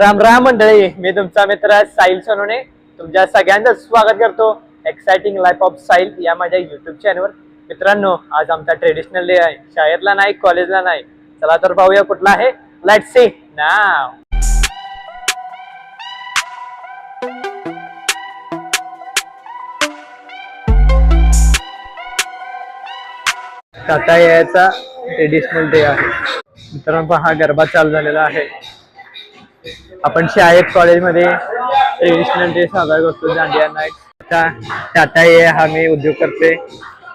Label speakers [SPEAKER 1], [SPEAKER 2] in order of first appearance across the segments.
[SPEAKER 1] राम राम मंडळी मी तुमचा मित्र साहिल सोनोने तुमच्या सगळ्यांचं स्वागत करतो. एक्साइटिंग लाईफ ऑफ साहिल या माझ्या युट्यूब चॅनलवर मित्रांनो आज आमचा ट्रेडिशनल डे आहे. शाळेतला नाही कॉलेजला नाही. चला तर पाहूया कुठला आहे. लेट सी नाव टाटा याचा ट्रेडिशनल डे आहे. मित्रांनो हा गरबा चालू झालेला आहे. आपण शाळेत कॉलेजमध्ये ट्रेडिशनल डे साजरा करतो दांडिया नाईट आता टाटा ए हा मी उद्योग करते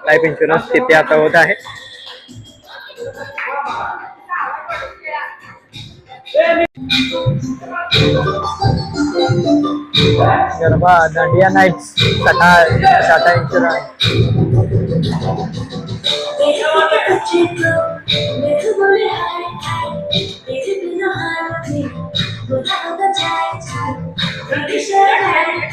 [SPEAKER 1] लाईफ इन्शुरन्स तिथे आता होत आहे. गरबा दांडिया नाईट टाटा टाटा इन्शुरन्स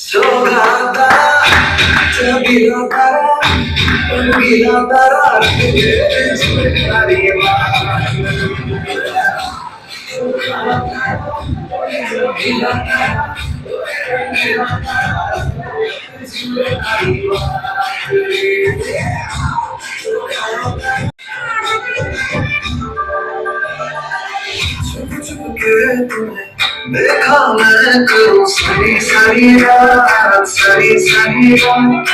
[SPEAKER 2] ಸೋಗಾದ ಸಬಿರಾಕಾರ ಸಂಗೀತಾಕಾರ ಸಂಗೀತಾಕಾರ मैं करूँ सरी सरी रात सरी सरी रात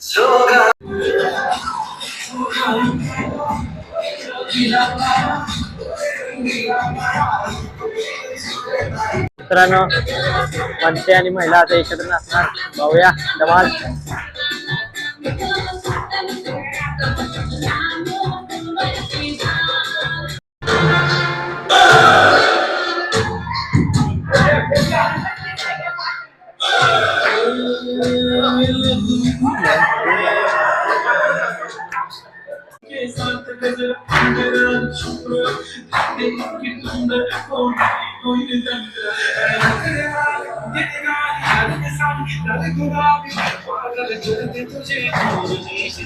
[SPEAKER 2] सोगा
[SPEAKER 1] मित्रांनो मनसे आणि महिला आता एकत्र नाचणार. पाहूया धमाल.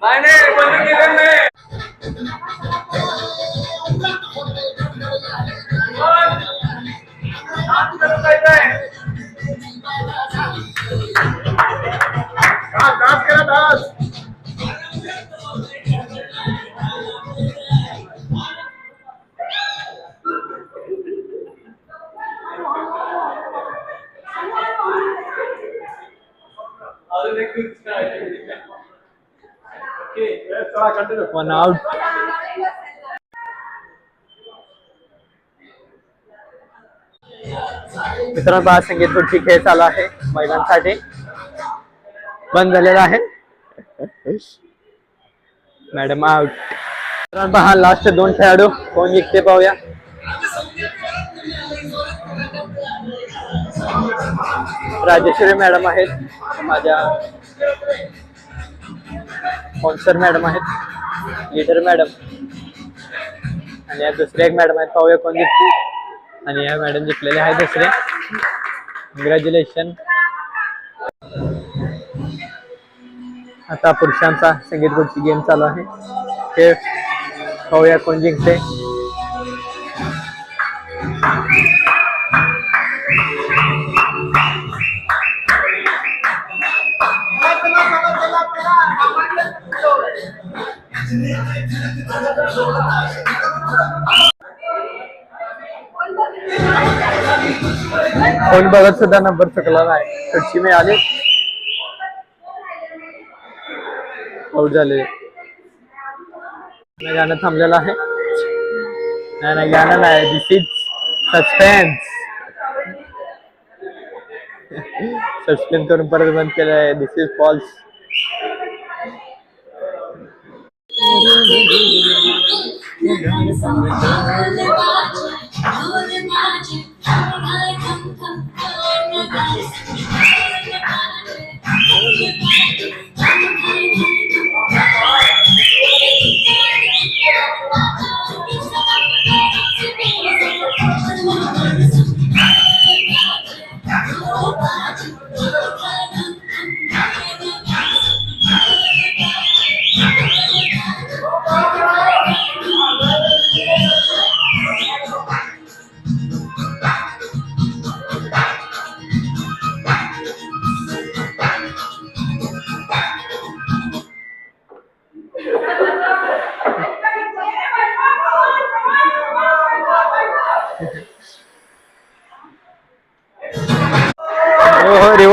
[SPEAKER 1] Bye, Nick.
[SPEAKER 3] One more
[SPEAKER 1] One out. मित्रांनो आज संगीत पुढची खेळ चालू आहे महिलांसाठी. बंद झालेला आहे. मॅडम आउट मित्रांनो पहा लास्ट दोन खेळाडू. कोण जिंकते पाहूया. राजेश्वरी मॅडम आहेत माझ्या स्पॉन्सर मॅडम आहेत लीडर मॅडम. आणि या दुसऱ्या एक मॅडम आहेत पाहूया कोण जिंकते आणि या मॅडम जिंकलेल्या आहेत दुसरे. कॉंग्रॅच्युलेशन आता पुरुषांचा संगीत गोष्टी गेम चालू आहे. ते पाहूया कोण जिंकते. कोण बघत सुद्धा नंबर चुकला नाही. कच्ची मी आले. आउट झाले. गाणं थांबलेलं आहे. नाही नाही गाणं नाही. दिस इज सस्पेन्स सस्पेन्स करून परत बंद केलं आहे दिस इज फॉल्स हो हो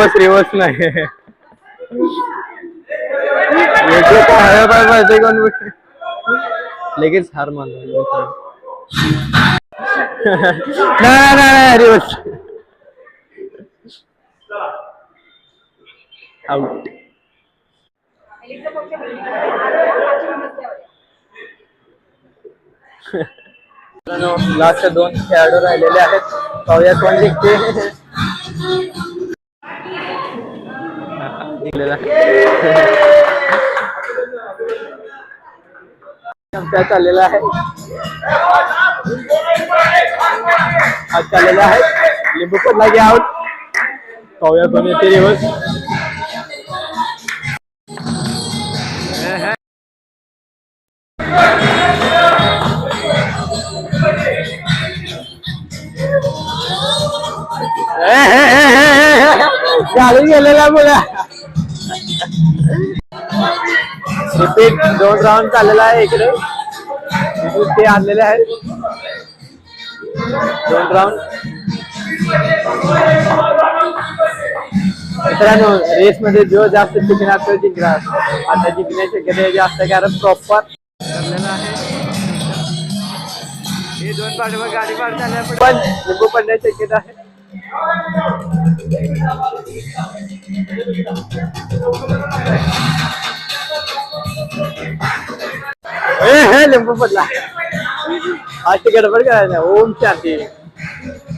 [SPEAKER 1] रिवर्स रिवर्स नाही. लगेच हार मानला नाही रिवर्स आउट लास्ट दोन खेळाडू राहिलेले आहेत. पाहूया कोण जिंकते काय चाललेला आहे? आज चाललेला आहे. लिंबू पण लागे आउट पाहूया कोण येते दिवस. गाडी गेलेला मुला. रिपीट दोन राऊंड चाललेला आहे इकडे. ते आणलेले आहेत. दोन राऊंड मित्रांनो रेस मध्ये जो जास्त जिंकणार तो जिंकणार. आता जिंकण्याची शक्यता जास्त कारण प्रॉपर हे दोन पाठीवर गाडी पार झाल्या पण लिंबू पडण्याची शक्यता आहे. लिंबू आज ते गडबड करायला ओम शांती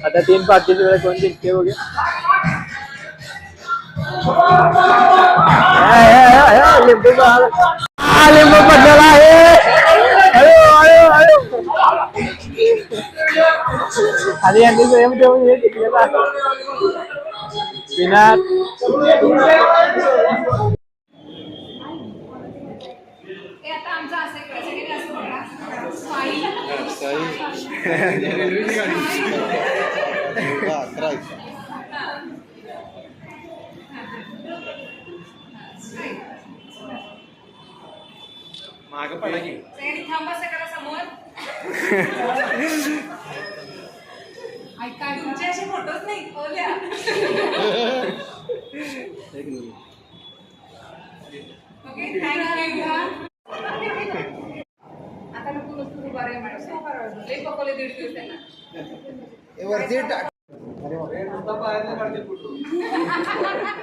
[SPEAKER 1] आता तीन पार्टीची वेळ कोण जिंकते बघे लिंबू लिंबू पडलेला आहे
[SPEAKER 3] असं एक सेकंड असं बघा साई सगळ्यांनी थांबा करा समोर. ऐका तुमचे असे फोटोच नाही ओल्या ओके थँक्यू आता नको नुसतं उभा राहा मॅडम. लई पकवले दीड दिवस त्यांना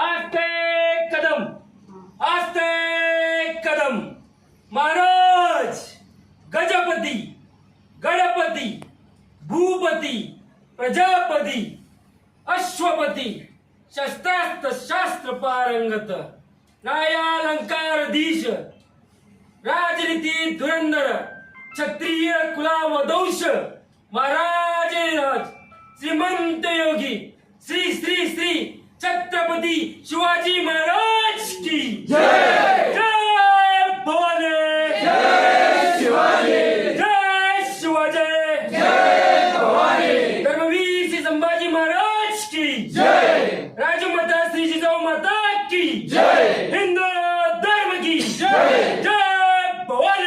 [SPEAKER 4] आस्ते कदम आस्ते कदम। महाराज गजपती गणपती भूपती प्रजापती अश्वपती शस्त्रास्त्र शास्त्र पारंगत न्यायालंकारधीश राजनीती धुरंधर क्षत्रिय कुलावदंश महाराज श्रीमंत योगी श्री श्री श्री छत्रपती शिवाजी महाराज की जय जय भवानी जय शिवाजी जय शिवाजी जय भवानी धर्मवीर श्री संभाजी महाराज की जय राजमाता श्री जिजाऊ माता की जय हिंदू धर्म की जय जय भवानी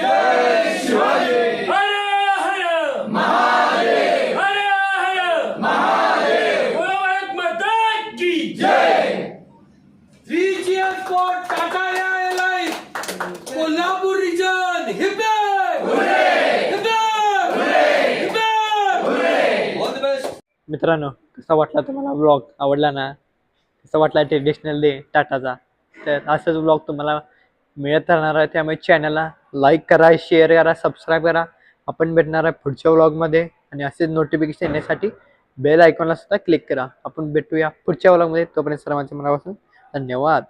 [SPEAKER 4] जय शिवाजी हर हर महादेव हर हर महादेव बोलो भारत माता की जय
[SPEAKER 5] VGF for Tata Airlines, Kolhapur region, hip hip! Hip hip! Hip hip! Kolhapur region best.
[SPEAKER 1] मित्रांनो कसा वाटला तुम्हाला ब्लॉग आवडला ना? कसा वाटला ट्रेडिशनल डे टाटाचा? तर असंच ब्लॉग तुम्हाला मिळत राहणार आहे त्यामुळे चॅनलला लाईक करा शेअर करा सबस्क्राईब करा. आपण भेटणार आहे पुढच्या व्लॉगमध्ये आणि असेच नोटिफिकेशन येण्यासाठी बेल आयकॉनला सुद्धा क्लिक करा. आपण भेटूया पुढच्या व्लॉगमध्ये तोपर्यंत सर्वांच्या मनापासून धन्यवाद.